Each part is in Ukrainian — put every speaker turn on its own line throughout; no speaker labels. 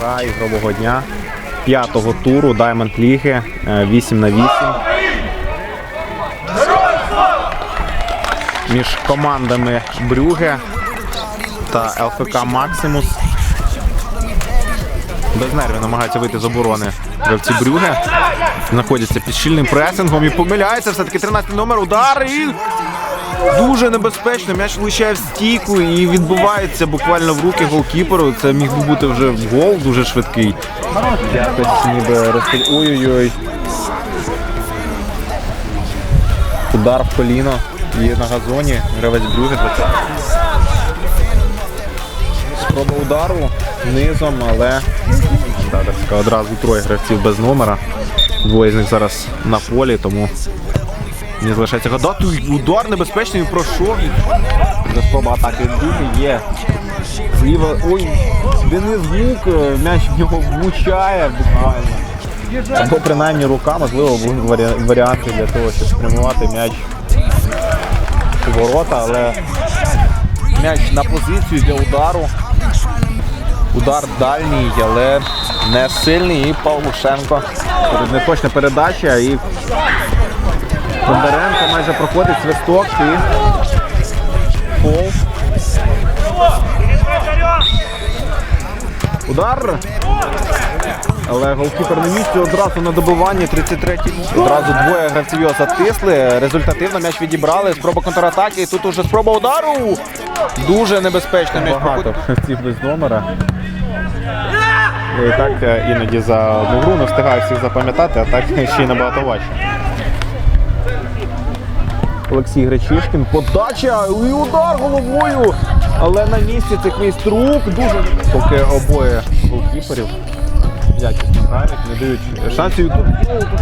Гра ігрового дня п'ятого туру Diamond Ліги 8 на 8. Між командами Брюге та ЛФК Максимус. Без нервів намагаються вийти з оборони гравці Брюге. Знаходяться під щільним пресингом і помиляється все-таки 13 номер. Удар і Дуже небезпечно. М'яч влучає в стійку і відбувається буквально в руки голкіперу. Це міг би бути вже гол дуже швидкий. Якось ніби розхил. Ой-ой-ой. Удар в коліно. І на газоні гравець Брюге. Спроба удару низом, але так одразу троє гравців без номера. Двоє з них зараз на полі, тому не залишається гадати. Удар небезпечний він пройшов. Вже спроба атаки Думи є. Зліва. Ой, Денис Гук, е, м'яч в нього влучає буквально. Або принаймні рука, можливо, були варі- варіанти для того, щоб спрямувати м'яч у ворота, але м'яч на позицію для удару. Удар дальній, але не сильний. І Павлушенко. Неточна передача і Бондаренко майже проходить свисток і фол. Удар. Але голкіпер на місці одразу на добиванні 33-й. Одразу двоє гравців його затисли. Результативно м'яч відібрали. Спроба контратаки. Тут уже спроба удару. Дуже небезпечно
Багато гравців без номера. І так е, іноді за одну гру не встигаю всіх запам'ятати, а так ще й набагато важче.
Олексій Гречишкін. Подача і удар головою. Але на місці цих майструк дуже поки обоє голкіперів якісно грають, не дають шансів. Тут,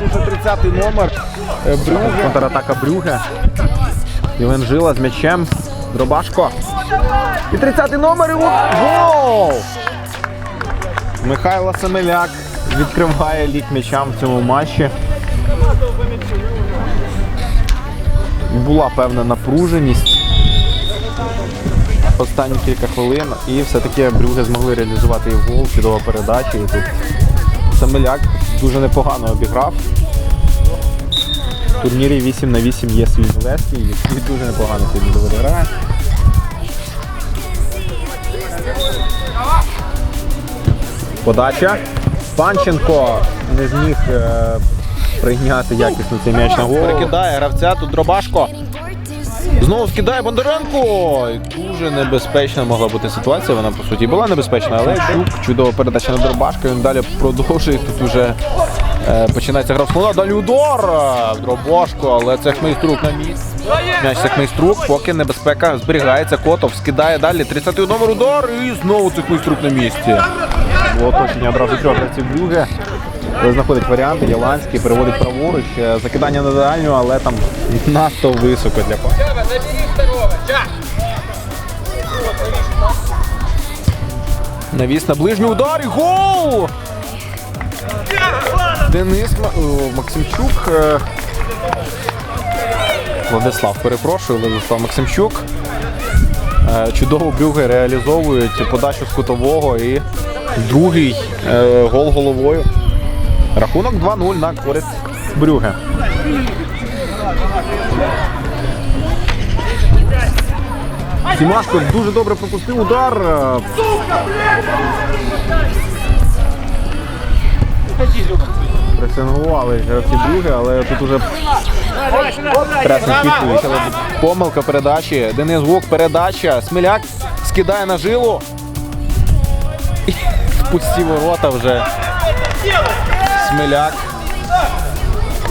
тут уже 30-й номер. Е, Брюге. Контратака Брюге. Євген Жила з м'ячем. Дробашко. І 30-й номер і гол! Михайло Семеляк відкриває лік м'ячам в цьому матчі. Була певна напруженість останні кілька хвилин, і все-таки Брюге змогли реалізувати і гол, чудова передача. І тут Самеляк дуже непогано обіграв. В турнірі 8 на 8 є свій Мілевський, який дуже непогано сьогодні доволі грає. Подача. Панченко не зміг е, прийняти якісно цей м'яч на голову. Перекидає гравця, тут Дробашко. Знову скидає Бондаренко. І Дуже небезпечна могла бути ситуація. Вона по суті була небезпечна, але Чук, чудова передача на Дробашко. Він далі продовжує. Тут уже е, починається гра слона. Далі удар в Дробашко, але це Хмейструк на місці. М'яч це Хмейструк, поки небезпека зберігається. Котов скидає далі. 30-й номер удар і знову це Хмейструк на місці. Було оточення одразу трьох гравців Брюге. Знаходить варіанти. Яланський переводить праворуч. Е, Закидання на дальню, але там надто високо для паса. Навіс на ближній удар і гол! Денис Ма- Максимчук. е, Владислав, перепрошую, Владислав Максимчук. Е, Чудово Брюги реалізовують подачу з кутового і другий е, гол головою. Рахунок 2-0 на користь Брюге. Сімашко дуже добре пропустив удар. Е, гравці Брюге, але тут уже. Але помилка передачі. Денис Гук, передача. Сміляк скидає на жилу. І в пусті ворота вже. Сміляк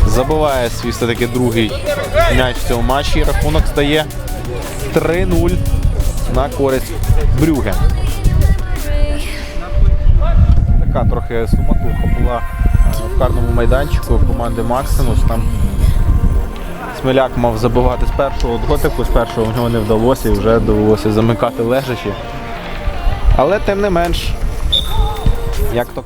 забиває свій все-таки другий м'яч в цьому матчі. Рахунок стає 3-0 на користь Брюге. Така трохи суматуха була в карному майданчику команди Максимус. Там Сміляк мав забивати з першого дотику, з першого в нього не вдалося і вже довелося замикати лежачі. Але тим не менш, як то кажуть.